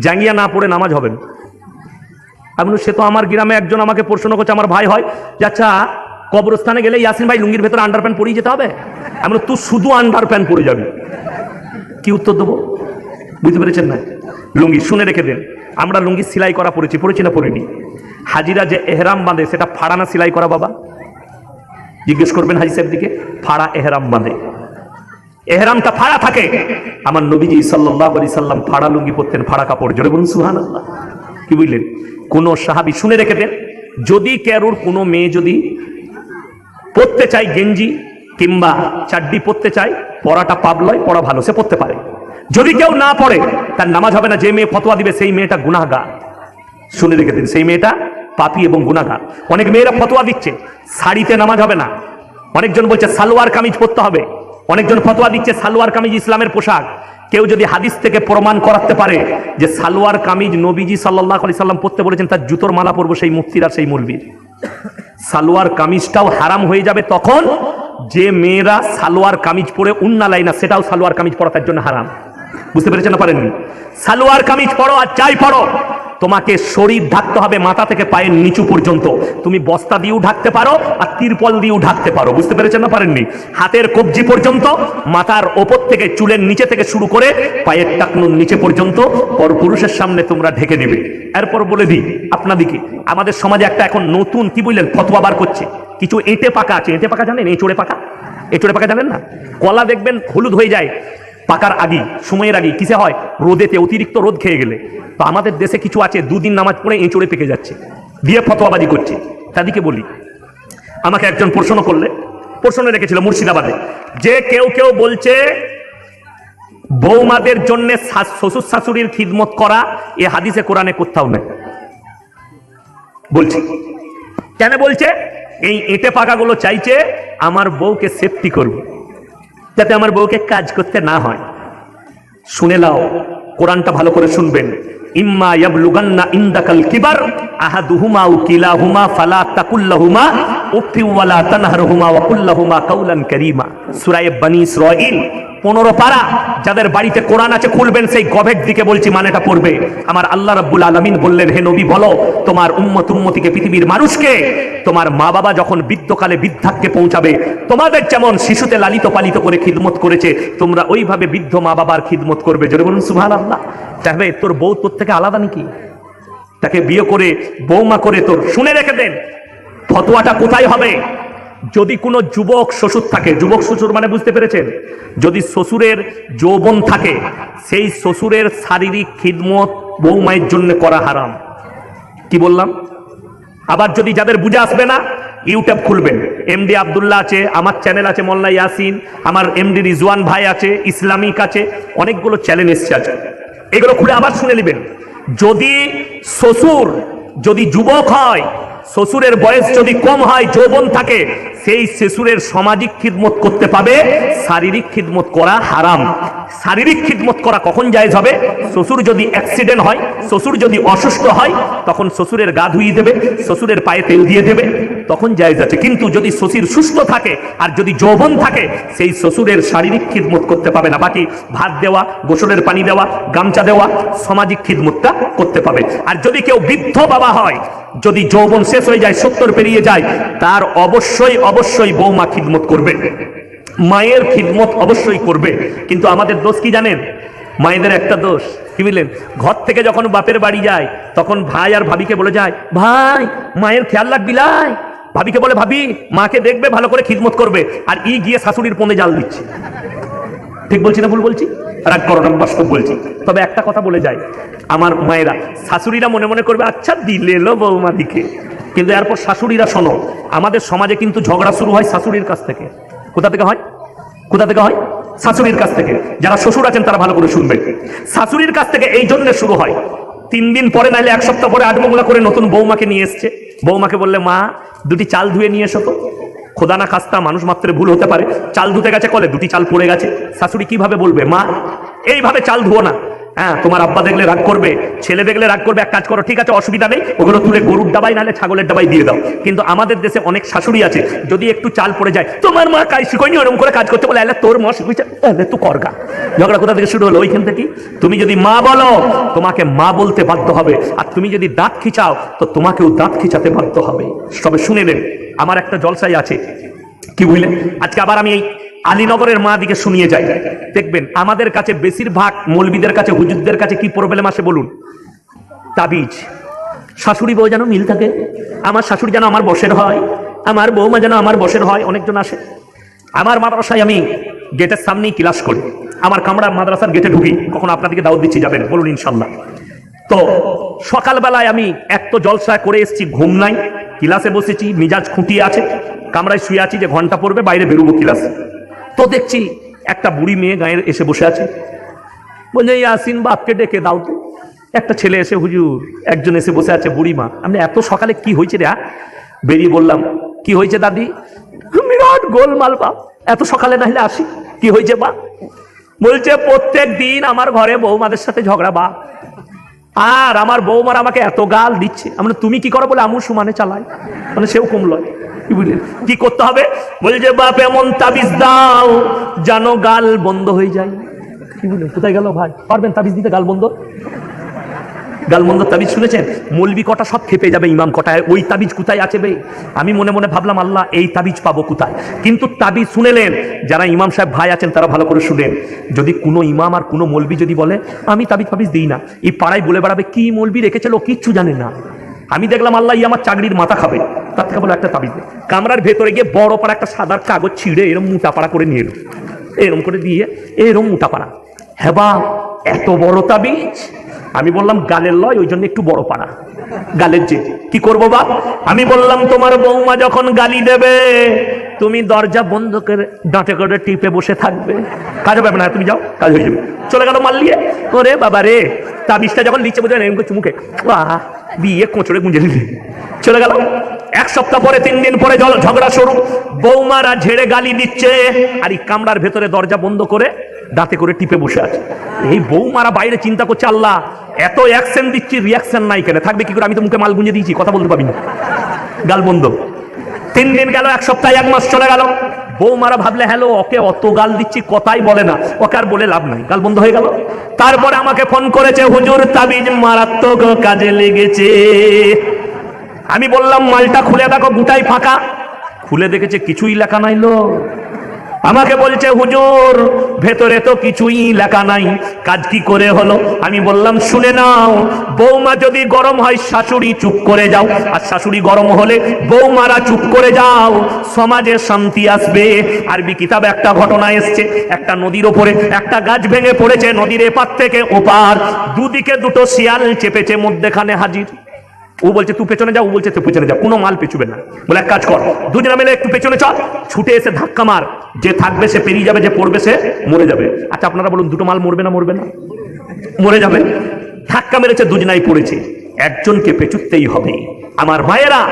জাঙ্গিয়া না পড়ে নামাজ হবেন। আমি সে তো আমার গ্রামে একজন আমাকে প্রশ্ন করছে, আমার ভাই হয়। যে আচ্ছা কবরস্থানে গেলে ইয়াসিন ভাই লুঙ্গির ভেতরে আন্ডার প্যান্ট পরেই যেতে হবে? আমি তুই শুধু আন্ডার প্যান্ট পরে যাবি। কি উত্তর দেবো? বুঝতে পেরেছেন না? লুঙ্গি, শুনে রেখে দেন। আমরা লুঙ্গি সেলাই করা পড়েছি পড়েছি না পড়িনি হাজিরা যে এহরাম বাঁধে, সেটা ফাড়া না সেলাই করা বাবা? জিজ্ঞেস করবেন হাজি সাহেব দিকে ফাড়া এহরাম বাঁধে। এহরামটা ফাড়া থাকে। আমার নবীজি সাল্লাহ আলি সাল্লাম ফাড়া লুঙ্গি পরতেন, ফাড়া কাপড়। জোরে বলুন সুহান কি বুঝলেন? কোন সাহাবি শুনে রেখে দেন, যদি ক্যারোর কোনো মেয়ে যদি পড়তে চাই গেঞ্জি কিংবা চাড্ডি পড়তে চাই পড়াটা পাবলয় পড়া ভালো, সে পড়তে পারে। যদি কেউ না পড়ে তার নামাজ হবে না, যে মেয়ে ফতোয়া দিবে, সেই মেয়েটা গুনাহগার। শুনে রেখে দিন, সেই মেয়েটা পাপি এবং গুনাহগার। অনেক মেয়েরা ফতোয়া দিচ্ছে, শাড়িতে নামাজ হবে না। অনেকজন বলছে, সালোয়ার কামিজ পরতে হবে। অনেকজন ফতোয়া দিচ্ছে, সালোয়ার কামিজ ইসলামের পোশাক। কেউ যদি হাদিস থেকে প্রমাণ করাতে পারে যে সালোয়ার কামিজ নবীজি সাল্লাহ আলি সাল্লাম পরতে বলেছেন, তার জুতোর মালা পরবো সেই মুক্তির আর সেই মুলবির সালোয়ার কামিজটাও হারাম হয়ে যাবে তখন যে মেয়েরা সালোয়ার কামিজ পরে উন্না লাই না, সেটাও সালোয়ার কামিজ পরা তার জন্য হারাম। বুঝতে পেরেছেন না পারেননি? সালোয়ার কামিজ পড়ো আর চাই পড়ো তোমাকে শরীর ঢাকতে হবে মাথা থেকে পায়ের নিচু পর্যন্ত। তুমি বস্তা দিয়েও ঢাকতে পারো আর তিরপল দিয়েও ঢাকতে পারো। বুঝতে পেরেছেন না? পারেননি। হাতের কবজি পর্যন্ত, মাথার ওপর থেকে চুলের নিচে থেকে শুরু করে পায়ের টাকনুর নিচে পর্যন্ত পরপুরুষের সামনে তোমরা ঢেকে দিবে এরপর বলে দিই আপনাদিকে, আমাদের সমাজে একটা এখন নতুন, কি বললেন, ফতোয়া বার করছে। কিছু এঁটে পাকা আছে। এঁটে পাকা জানেন? এঁচড়ে পাকা? এঁচড়ে পাকা জানেন না? কলা দেখবেন হলুদ হয়ে যায়। পাকার আগে, সময়ের আগে, কিসে হয়? রোদেতে অতিরিক্ত রোদ খেয়ে গেলে। তো আমাদের দেশে কিছু আছে, দুদিন নামাজ পড়ে এঁচড়ে পেকে যাচ্ছে, দিয়ে ফতোয়াবাজি করছে। তাদেরকে বলি, আমাকে একজন প্রশ্ন করলে, প্রশ্ন রেখেছিল মুর্শিদাবাদে, যে কেউ কেউ বলছে, বৌমাদের জন্য শ্বশুর শাশুড়ির খিদমত করা, এ হাদিসে কোরআনে কোথাও নেই। বলছি, কেন বলছে? এই এঁটে পাকাগুলো চাইছে, আমার বউকে সেফটি করবে। যাতে আমার বউকে কাজ করতে না হয়। শুনে নাও, কোরআনটা ভালো করে শুনবেন। ইম্মা ইয়াবলুগান্না ইনদাকাল কিবার, আহাদুহুমা আও কিলাহুমা ফালা তাকুল্লাহুমা যাদের বাড়িতে কোরআন আছে, খুলবেন সেই গভের দিকে বলছি মানেটা পড়বে। আমার আল্লাহ আলামিন বললেন, হে নবী, বলো, তোমার উম্মত উম্মতিকে, পৃথিবীর মানুষকে, তোমার মা বাবা যখন বৃদ্ধকালে পৌঁছাবে, তোমাদের যেমন শিশুতে লালিত পালিত করে খিদমত করেছে, তোমরা ওইভাবে বৃদ্ধ মা বাবার খিদমত করবে। জোরে বলুন সুবহান আল্লাহ তাহলে তোর বউ তোর থেকে আলাদা নাকি? তাকে বিয়ে করে বৌমা করে তোর শুনে রেখে দেন। ফতোয়াটা কোথায় হবে? যদি কোনো যুবক শ্বশুর থাকে, যুবক শ্বশুর মানে বুঝতে পেরেছেন? যদি শ্বশুরের যৌবন থাকে, সেই শ্বশুরের শারীরিক খিদমত বৌমায়ের জন্য করা হারাম। কি বললাম? আবার যদি যাদের বুঝে আসবে না, ইউটিউব খুলবেন। এমডি আবদুল্লাহ আছে, আমার চ্যানেল আছে মোল্লা ইয়াসিন, আমার এমডি রিজওয়ান ভাই আছে, ইসলামিক আছে, অনেকগুলো চ্যানেল এসছে আছে এগুলো খুলে আবার শুনে নেবেন। যদি শ্বশুর যদি যুবক হয়, শ্বশুরের বয়স যদি কম হয়, যৌবন থাকে, সেই শ্বশুরের সামাজিক খিদমত করতে পাবে, শারীরিক খিদমত করা হারাম। শারীরিক খিদমত করা কখন জায়জ হবে? শ্বশুর যদি অ্যাক্সিডেন্ট হয়, শ্বশুর যদি অসুস্থ হয়, তখন শ্বশুরের গা ধুইয়ে দেবে, শ্বশুরের পায়ে তেল দিয়ে দেবে। তখন জায়েজ আছে। কিন্তু যদি শ্বশুর সুস্থ থাকে আর যদি যৌবন থাকে, সেই শ্বশুরের শারীরিক খিদমত করতে পাবে না। বাকি ভাত দেওয়া, গোসলের পানি দেওয়া, গামছা দেওয়া, সামাজিক খিদমতটা করতে পাবে। আর যদি কেউ বৃদ্ধ বাবা হয়, যদি যৌবন শেষ হয়ে যায়, সত্তর পেরিয়ে যায়, তার অবশ্যই অবশ্যই বৌমা খিদমত করবে। মায়ের খিদমত অবশ্যই করবে। কিন্তু আমাদের দোষ কি জানেন? মায়েদের একটা দোষ। কি বুঝলেন ঘর থেকে যখন বাপের বাড়ি যায়, তখন ভাই আর ভাবিকে বলে যায়, ভাই, মায়ের খেয়াল রাখবি, লাই? ভাবিকে বলে, ভাবি, মাকে দেখবে, ভালো করে খিদমত করবে। আর ই গিয়ে শাশুড়ির পনে জাল দিচ্ছে। ঠিক বলছি না ভুল বলছি? রাগ বাস্তব বলছি। তবে একটা কথা বলে যায়, আমার মায়েরা, শাশুড়িরা মনে মনে করবে আচ্ছা দিলে লো বৌমা দিকে কিন্তু এরপর শাশুড়িরা, শোনো, আমাদের সমাজে কিন্তু ঝগড়া শুরু হয় শাশুড়ির কাছ থেকে। কোথা থেকে হয়? কোথা থেকে হয়? শাশুড়ির কাছ থেকে। যারা শ্বশুর আছেন, তারা ভালো করে শুনবে। শাশুড়ির কাছ থেকে এই জন্য শুরু হয়। তিন দিন পরে, নাইলে এক সপ্তাহ পরে, আট মোগলা করে নতুন বৌমাকে নিয়ে এসছে। বৌমাকে বললে, মা দুটি চাল ধুয়ে নিয়ে এসো তো। খোদা না খাস্তা, মানুষ মাত্রে ভুল হতে পারে। চাল ধুতে গেছে কলে, দুটি চাল পড়ে গেছে। শাশুড়ি কীভাবে বলবে, মা, এইভাবে চাল ধুও না। হ্যাঁ তোমার আব্বা দেখলে রাগ করবে, ছেলে দেখলে রাগ করবে, এক কাজ করো, ঠিক আছে, অসুবিধা নেই, ওগুলো তুলে গরুর ডাবাই নালে ছাগলের ডাবাই দিয়ে দাও। কিন্তু আমাদের দেশে অনেক শাশুড়ি আছে, যদি একটু চাল পড়ে যায়, তোমার মা কাজ শিখয়নি ওরকম করে কাজ করতে বলে এলে তোর মা শিখেছে এলে তুই করগা ঝগড়া কোথা থেকে শুরু হলো? ওইখান থেকে? তুমি যদি মা বলো, তোমাকে মা বলতে বাধ্য হবে। আর তুমি যদি দাঁত খিচাও, তো তোমাকেও দাঁত খিচাতে বাধ্য হবে। সবে শুনে নেন, আমার একটা জলসাই আছে। কি বুঝলেন আজকে আবার আমি এই আলীনগরের মা দিকে শুনিয়ে যায়। দেখবেন, আমাদের কাছে বেশিরভাগ মৌলবিদের কাছে, হুজুরদের কাছে কি প্রবলেম আসে বলুন? তাবিজ। শাশুড়ি বউ যেন মিল থাকে। আমার শাশুড়ি যেন আমার বসের হয়। আমার বৌমা যেন আমার বসের হয়। অনেকজন আসে। আমার মাদ্রাসায় আমি গেটের সামনেই ক্লাস করি। আমার কামরা মাদ্রাসার গেটে ঢুকি। কখন আপনাদেরকে দাওয়াত দিচ্ছি, যাবেন। বলুন ইনশাল্লাহ তো, সকালবেলায় আমি এক তো জলসা করে এসেছি ঘুম নাই। ক্লাসে বসেছি, মিজাজ খুঁটিয়ে আছে। কামরায় শুয়ে আছি যে ঘণ্টা পড়বে, বাইরে বেরোবো ক্লাসে। তো দেখছি একটা বুড়ি মেয়ে গায়ে এসে বসে আছে। বলছে, ইয়াসিন, বাপকে ডেকে দাও তো। একটা ছেলে এসে, হুজুর, একজন এসে বসে আছে বুড়ি মা আমি এত সকালে কি হয়েছে রে? বেরিয়ে বললাম, কি হয়েছে দাদি? বিরাট গোলমাল, বাপ। এত সকালে না হলে আসি। কি হয়েছে বা বলছে, প্রত্যেক দিন আমার ঘরে বৌমাদের সাথে ঝগড়া বা আর আমার বৌমার আমাকে এত গাল দিচ্ছে। আমরা তুমি কি করো? বলে, আমু সমানে চালাই। মানে সেও কমলো কি করতে হবে? বলছে, বাপ, এমন তাবিজ দাও জানো গাল বন্ধ হয়ে যায়। কি বললেন কোথায় গেল ভাই? পারবেন তাবিজ দিতে গাল বন্ধ? গালমন্দ তাবিজ শুনেছেন? মলবি কটা সব খেপে যাবে ইমাম কটায়। ওই তাবিজ কোথায় আছে বে? আমি মনে মনে ভাবলাম, আল্লাহ, এই তাবিজ পাবো কোথায়? কিন্তু তাবিজ শুনেলেন। যারা ইমাম সাহেব ভাই আছেন, তারা ভালো করে শুনেন। যদি কোনো ইমাম আর কোনো মলবি যদি বলে, আমি তাবিজ ফাবিজ দিই না। এই পাড়ায় বলে বেড়াবে, কি মলবি রেখেছিল কিচ্ছু জানে না। আমি দেখলাম আল্লাহ আমার চাকরির মাথা খাবে। তার থেকে বলো একটা তাবিজ কামরার ভেতরে গিয়ে বড় পাড়া একটা সাদার কাগজ ছিঁড়ে এরম মোটা পাড়া করে নিয়ে এলো। এরম করে দিয়ে এরম মোটা পাড়া। হ্যাঁ বা, এত বড় তাবিজ? আমি বললাম, গালের লয়, ওই জন্য একটু বড় পাড়া। গালের যে, কি করব বাপ? আমি বললাম, তোমার বৌমা যখন গালি দেবে, তুমি দরজা বন্ধ করে ডাঁটে করে টিপে বসে থাকবে। কাজ হবে না তুমি যাও, কাজ হয়ে যাবে। চলে গেল মাল্লিয়ে ওরে বাবা রে, তাবিজটা যখন নিচে বোঝা এরকম বাহ দিয়ে কোঁচড়ে গুঁজে দিলে চলে গেল। এক সপ্তাহ পরে, তিন দিন পরে ঝগড়া শুরু। বৌমারা ঝেড়ে গালি দিচ্ছে, আর এই কামরার ভেতরে দরজা বন্ধ করে দাঁতে করে টিপে বসে আছে। এই বৌমারা বাইরে চিন্তা করছে, আল্লাহ, এত অ্যাকশন দিচ্ছি রিয়াকশন নাই কেন? থাকবে কি করে? আমি তো মুখে মাল গুঁজে দিয়েছি, কথা বলতে পারি না। গাল বন্ধ। তিন দিন গেল, এক সপ্তাহ এক মাস চলে গেল। বৌমারা ভাবলে, হ্যালো, ওকে অত গাল দিচ্ছি, কথাই বলে না। ওকে আর বলে লাভ নাই। গাল বন্ধ হয়ে গেল। তারপরে আমাকে ফোন করেছে, হুজুর, তাবিজ মারাত্মক কাজে লেগেছে। আমি বললাম, মালটা খুলে দেখো, গুটাই ফাঁকা। খুলে দেখেছে, কিছুই লেখা নাইলো আমাকে বলছে, হুজুর, ভেতরে তো কিছুই লেখা নাই। কাজ কি করে হলো? আমি বললাম, শুনে নাও, বৌমা যদি গরম হয়, শাশুড়ি চুপ করে যাও। আর শাশুড়ি গরম হলে বৌমারা চুপ করে যাও। সমাজে শান্তি আসবে। আরবি কিতাবে একটা ঘটনা এসছে, একটা নদীর ওপরে, একটা গাছ ভেঙে পড়েছে নদীর এপার থেকে ওপার। দুদিকে দুটো শিয়াল চেপেছে, মধ্যেখানে হাজির। ও বলছে, তুই পেছনে যা। ও বলছে, তুই পেছনে যা। কোনো মাল পেছুবে না। বলে, এক কাজ কর, দুজনে মিলে একটু পেছনে চল। ছুটে এসে ধাক্কা মার। যে থাকবে সে পেরিয়ে যাবে, যে পড়বে সে মরে যাবে। আচ্ছা আপনারা বলুন, দুটো মাল মরবে না মরবে না? মরে যাবে। ধাক্কা মেরেছে, দুজনাই পড়েছে। একজনকে পেচুতেই হবে। আমার মায়েরা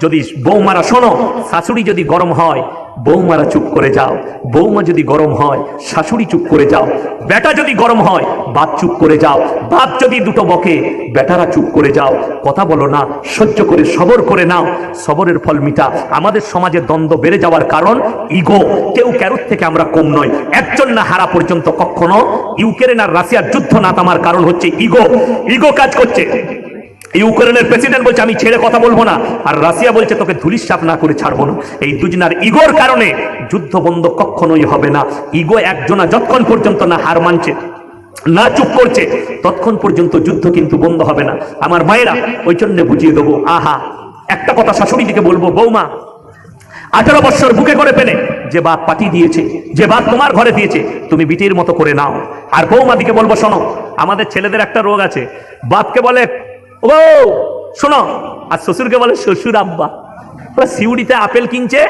যদি বৌমারা শোনো, শাশুড়ি যদি গরম হয় বৌমারা চুপ করে যাও। বৌমা যদি গরম হয়, শাশুড়ি চুপ করে যাও। বেটা যদি গরম হয়, বাপ চুপ করে যাও। বাপ যদি দুটো বকে, বেটারা চুপ করে যাও। কথা বলো না, সহ্য করে, সবর করে নাও। সবরের ফল মিটা। আমাদের সমাজে দ্বন্দ্ব বেড়ে যাওয়ার কারণ ইগো। কেউ ক্যারোর থেকে আমরা কম নয় একজন না হারা পর্যন্ত কখনো ইউক্রেন আর রাশিয়ার যুদ্ধ না থামার কারণ হচ্ছে ইগো। ইগো কাজ করছে। ইউক্রেনের প্রেসিডেন্ট বলছে, আমি ছেড়ে কথা বলব না। আর রাশিয়া বলছে, তোকে ধুলিস সাপ না করে ছাড়বো না। এই দুজনার ইগোর কারণে যুদ্ধ বন্ধ কখনোই হবে না। ইগো একজনা যতক্ষণ পর্যন্ত না হার মানছে, না চুপ করছে, ততক্ষণ পর্যন্ত যুদ্ধ কিন্তু বন্ধ হবে না। আমার মায়েরা, ওই জন্য বুঝিয়ে দেবো, আহা, একটা কথা শাশুড়ি দিকে বলব, বৌমা, আঠারো বছর বুকে করে পেলে, যে বাপ পাটি দিয়েছে, যে বাপ তোমার ঘরে দিয়েছে, তুমি বিটির মতো করে নাও। আর বৌমা দিকে বলব, শোনো, আমাদের ছেলেদের একটা রোগ আছে। বাপকে বলে ও শোনো, আর শ্বশুরকে বলে শ্বশুর আব্বা। বলে সিউড়িতে আপেল কিনছে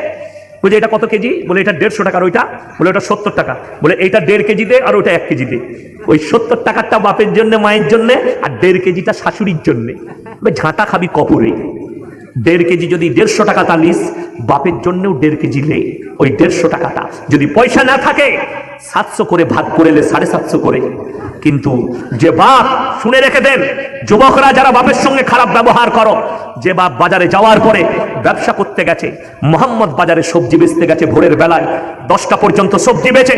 বুঝে এটা কত কেজি? বলে এটা দেড়শো টাকার ওইটা, বলে ওটা সত্তর টাকা। বলে এইটা দেড় কেজিতে আর ওইটা এক কেজিতে। ওই সত্তর টাকারটা বাপের জন্য, মায়ের জন্য, আর দেড় কেজিটা শাশুড়ির জন্যে। ঝাঁটা খাবি কপুরে। দেড় কেজি যদি দেড়শো টাকা তালিস বাপের জন্যও দেড় কেজি লে ওই দেড়শো টাকাটা। যদি পয়সা না থাকে, সাতশো করে ভাগ করে এলে সাড়ে সাতশো করে। কিন্তু যে বাপ, শুনে রেখে দেন, যুবকরা যারা বাপের সঙ্গে খারাপ ব্যবহার করো, যে বাপ বাজারে যাওয়ার পরে ব্যবসা করতে গেছে, মোহাম্মদ বাজারে সবজি বেচতে গেছে ভোরের বেলায়, দশটা পর্যন্ত সবজি বেচে,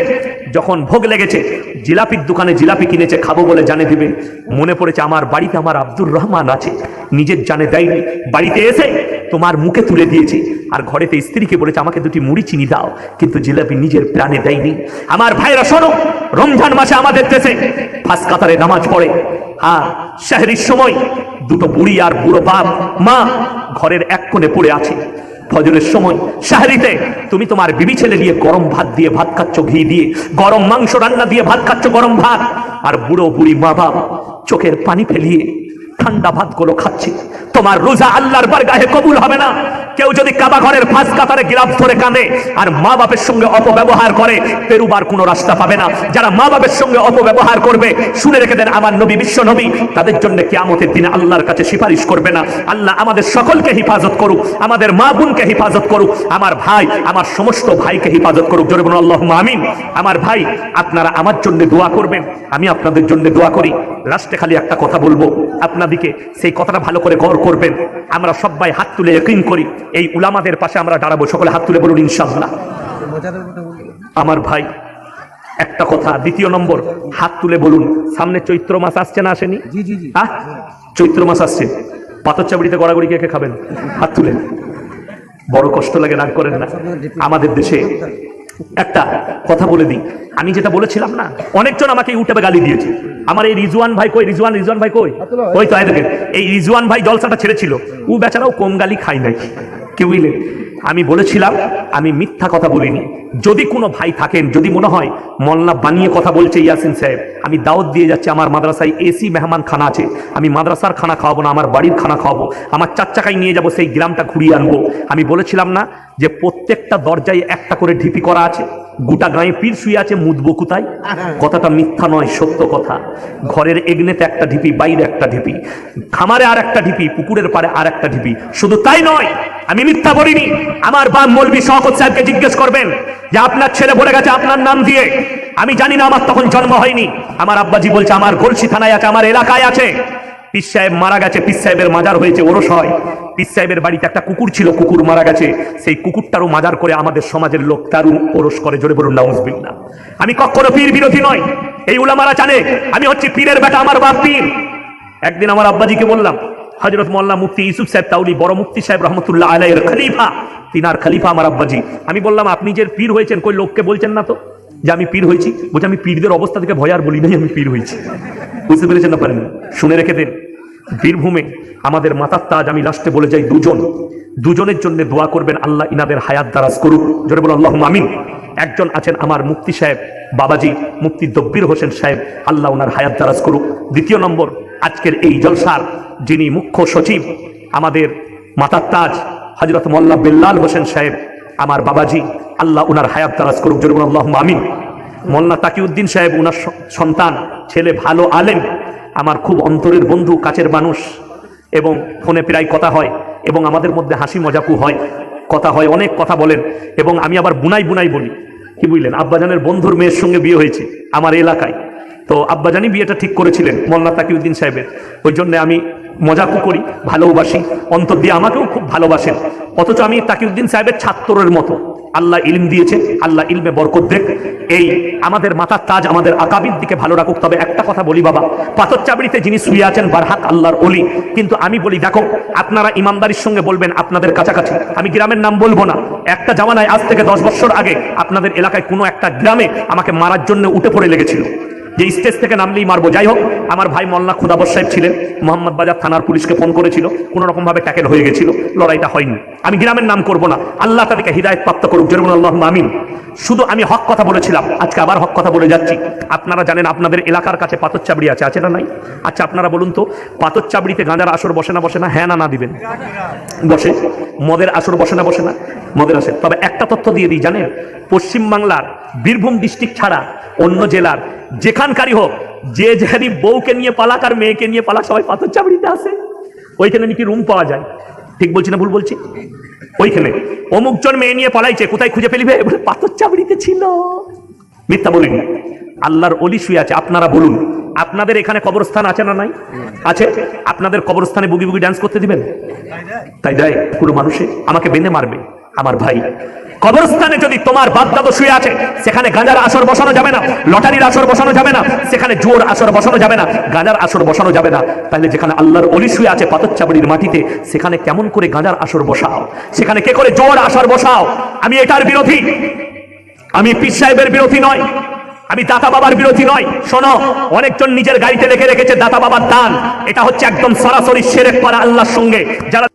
যখন ভোগ লেগেছে, জিলাপির দোকানে জিলাপি কিনেছে, খাব বলে জানে দিবে। মনে পড়েছে আমার বাড়িতে আমার আব্দুর রহমান আছে, নিজের জানে দেয়নি। বাড়িতে এসে তোমার মুখে তুলে দিয়েছে, আর ঘরেতে স্ত্রীকে বলেছে, আমাকে দুটি মুড়ি চিনি দাও, কিন্তু জিলাপি নিজের প্রাণে দেয়নি। আমার ভাইরা শোনো, রমজান মাসে আমাদের দেশে ফাঁস কাতারে নামাজ পড়ে। আর শাহরির সময় দুটো বুড়ি আর বুড়ো বাপ, মা ঘরের এক কোণে পড়ে আছে। ফজরের সময় শাহরিতে, তুমি তোমার বিবি ছেলে দিয়ে গরম ভাত দিয়ে ভাত খাচ্ছ, ঘি দিয়ে, গরম মাংস রান্না দিয়ে ভাত খাচ্ছ, গরম ভাত। আর বুড়ো বুড়ি মা বাপ চোখের পানি ফেলিয়ে ঠান্ডা ভাতগুলো খাচ্ছি। তোমার রোজা আল্লাহর বারগাহে কবুল হবে না। কেউ যদি কাবা ঘরের ফাঁস কাতারে গিলাপ ধরে কাঁদে আর মা বাপের সঙ্গে অপব্যবহার করে, পেরুবার কোনো রাস্তা পাবে না। যারা মা বাপের সঙ্গে অপব্যবহার করবে, শুনে রেখে দেন আমার নবী, বিশ্ব নবী, তাদের জন্য কে কেয়ামতের দিনে আল্লাহর কাছে সিফারিশ করবে না। আল্লাহ আমাদের সকলকে হেফাজত করুক, আমাদের মা বোনকে হেফাজত করুক, আমার ভাই, আমার সমস্ত ভাইকে হেফাজত করুক। জোরে আল্লাহ আমিন। আমার ভাই, আপনারা আমার জন্য দোয়া করবেন, আমি আপনাদের জন্য দোয়া করি। লাস্টে খালি একটা কথা বলব। আপনাদিকে সেই কথাটা ভালো করে গৌর করবেন। আমরা সবাই হাত তুলে একইন করি এই উলামাদের পাশে আমরা দাঁড়াবো। সকলে হাত তুলে বলুন ইনশাআল্লাহ। আমার ভাই একটা কথা দ্বিতীয় নম্বর হাত তুলে বলুন সামনে চৈত্র মাস আসছে না আসেনি? জি, জি, জি। আহ? চৈত্র মাস আসছে। পাথর চাবড়িতে গড়াগড়ি কে কে খাবেন? হাত তুলে। বড় কষ্ট লাগে রাগ করেন না। আমাদের দেশে একটা কথা বলে দিই। আমি যেটা বলেছিলাম না অনেকজন আমাকে ইউটিউবে গালি দিয়েছে। আমার এই রিজওয়ান ভাই কই? রিজওয়ান রিজওয়ান ভাই কই? ওই তো এই রিজওয়ান ভাই জলসাটা ছেড়েছিল। ও বেচারাও কম গালি খাই নাই। কি বুঝলে আমি বলেছিলাম, আমি মিথ্যা কথা বলিনি। যদি কোনো ভাই থাকেন, যদি মনে হয় মল্লা বানিয়ে কথা বলছে ইয়াসিন সাহেব, আমি দাওয়াত দিয়ে যাচ্ছি, আমার মাদ্রাসায় এসি মেহমান খানা আছে, আমি মাদ্রাসার খানা খাওয়াবো না, আমার বাড়ির খানা খাওয়াবো, আমার চার চাকায় নিয়ে যাব, সেই গ্রামটা ঘুরিয়ে আনব। আমি বলেছিলাম না যে প্রত্যেকটা দরজায় একটা করে ঢিপি করা আছে গোটা গায়ে পীর শুয়ে আছে মুদবো কথাটা মিথ্যা নয়, সত্য কথা। ঘরের এগনেতে একটা ঢিপি, বাইরে একটা ঢিপি। খামারে আর একটা ঢিপি, পুকুরের পাড়ে আর একটা ঢিপি। শুধু তাই নয়, আমি মিথ্যা বলিনি। আমার বাম মৌলবি শওকত সাহেবকে জিজ্ঞেস করবেন যে আপনার ছেলে বলে গেছে আপনার নাম দিয়ে। আমি জানি না আমার তখন জন্ম হয়নি। আমার আব্বাজি বলছে, আমার গলসি থানায় আছে, আমার এলাকায় আছে। পিস সাহেব মারা গেছে, পিস সাহেবের মাজার হয়েছে, ওরস হয়। পিস সাহেবের বাড়িতে একটা কুকুর ছিল, কুকুর মারা গেছে। সেই কুকুরটারও মাজার করে আমাদের সমাজের লোক তারও ওরস করে, জোরে বলুন না নাউজবিল্লা আমি কখনো পীর বিরোধী নয় এই উলামারা জানে, আমি হচ্ছি পীরের বেটা, আমার বাপ পীর। একদিন আমার আব্বাজিকে বললাম হজরত মোল্লা মুফতি ইউসুফ সাহেব তাউলি বড় মুফতি সাহেব রহমতুল্লাহ আলাইয়ের খলিফা, তিনার খলিফা আমার আব্বাজি। আমি বললাম, আপনি যে পীর হয়েছেন, কই লোককে বলছেন না তো? যে আমি পীর হয়েছি। বলছে, আমি পীরদের অবস্থা থেকে ভয় আর বলি নাই, আমি পীর হয়েছি। বুঝতে পেরেছেন না পারেন শুনে রেখে দেন। বীরভূমে আমাদের মাতার তাজ আমি লাস্টে বলে যাই দুজন। দুজনের জন্য দোয়া করবেন, আল্লাহ ইনাদের হায়াত দারাজ করুক। জোরে বলো আল্লাহ আমিন। একজন আছেন আমার মুক্তি সাহেব, বাবাজি মুক্তি দব্বির হোসেন সাহেব, আল্লাহ ওনার হায়াত দারাজ করুক। দ্বিতীয় নম্বর, আজকের এই জলসার যিনি মুখ্য সচিব, আমাদের মাতার তাজ হজরত মোল্লা বিল্লাল হোসেন সাহেব, আমার বাবাজি, আল্লাহ ওনার হায়াত দারাজ করুক। জোরে বলো আল্লাহ আমিন। মোল্লা তাকিউদ্দিন সাহেব, ওনার সন্তান, ছেলে ভালো, আলেম। আমার খুব অন্তরের বন্ধু, কাছের মানুষ এবং ফোনে প্রায় কথা হয় এবং আমাদের মধ্যে হাসি মজাকু হয়। কথা হয়, অনেক কথা বলেন এবং আমি আবার বুনাই বুনাই বলি। কি বুঝলেন? আব্বাজানের বন্ধুর মেয়ের সঙ্গে বিয়ে হয়েছে আমার এলাকায়। তো আব্বাজানি বিয়েটা ঠিক করেছিলেন মোল্লা তাকিউদ্দিন সাহেবের। ওই জন্য আমি মজাকু করি, ভালোবাসি। অন্তর দিয়ে আমাকেও খুব ভালোবাসেন। অথচ আমি তাকিউদ্দিন সাহেবের ছাত্রের মতো। আল্লাহ ইলম দিয়েছে, আল্লাহ ইলমে বরকত দেখ। এই আমাদের মাথার তাজ আমাদের আকাবির দিকে ভালো রাখুক। তবে একটা কথা বলি বাবা, পাথর চাবড়িতে যিনি শুয়ে আছেন বারহাত আল্লাহর অলি কিন্তু আমি বলি, দেখো, আপনারা ইমানদারির সঙ্গে বলবেন আপনাদের কাছাকাছি। আমি গ্রামের নাম বলব না। একটা জামানায় আজ থেকে দশ বছর আগে আপনাদের এলাকায় কোনো একটা গ্রামে আমাকে মারার জন্য উঠে পড়ে লেগেছিল। যে স্টেজ থেকে নামলেই মারবো। যাই হোক, আমার ভাই মোল্লা খুদাবর সাহেব ছিলেন। মোহাম্মদ বাজার থানার পুলিশকে ফোন করেছিল। কোনো রকম ভাবে ট্যাকেল হয়ে গেছিল। লড়াইটা হয়নি। আমি গ্রামের নাম করব না। আল্লাহ তাদেরকে হৃদায়ত প্রাপ্ত করুক। জরুন আল্লাহ আমিন। শুধু আমি হক কথা বলেছিলাম। আজকে আবার হক কথা বলে যাচ্ছি। আপনারা জানেন আপনাদের এলাকার কাছে পাথর চাবড়ি আছে। আছে না নাই? আচ্ছা আপনারা বলুন তো পাথর চাবড়িতে গাঁজার আসর বসে না বসে না? হ্যাঁ না না দিবেন। বসে। মদের আসর বসে না বসে না? মদের আসে তবে একটা তথ্য দিয়ে দিই, জানেন? পশ্চিমবাংলার বীরভূম ডিস্ট্রিক্ট ছাড়া অন্য জেলার যেখানকারই হোক, যে যেখানে বউকে নিয়ে পালাক আর মেয়েকে নিয়ে পালাক, সবাই পাথর চাবড়িতে আসে ওইখানে নাকি রুম পাওয়া যায়। ঠিক বলছি না ভুল বলছি? ওইখানে। অমুকজন মেয়ে নিয়ে পালাইছে, কোথায় খুঁজে ফেলিবে বলে পাথর চাবড়িতে ছিল। মিথ্যা বলিনি। আল্লাহর অলি শুয়ে আছে, আপনারা বলুন, আপনাদের এখানে কবরস্থান আছে না নাই? আছে? আপনাদের কবরস্থানে বুগি বুগি ডান্স করতে দিবেন? তাই দেয়। পুরো মানুষে আমাকে বেঁধে মারবে। আমার ভাই। কবরস্থানে যদি তোমার বাপদাদা শুয়ে আছে, সেখানে গাঁজার আসর বসানো যাবে না, লটারির আসর বসানো যাবে না, সেখানে জোর আসর বসানো যাবে না, গাঁজার আসর বসানো যাবে না, তাহলে যেখানে আল্লাহর অলি শুয়ে আছে পাতচ্চাবড়ির মাটিতে, সেখানে কেমন করে গাঁজার আসর বসাও? সেখানে কে করে জোর আসর বসাও? আমি এটার বিরোধী। আমি পীর সাহেবের বিরোধী নয়। আমি দাতা বাবার বিরোধী নয়। শোনো, অনেকজন নিজের গাড়িতে লেখে রেখেছে দাতা বাবার দান। এটা হচ্ছে একদম সরাসরি সেরেক করা আল্লাহর সঙ্গে। যারা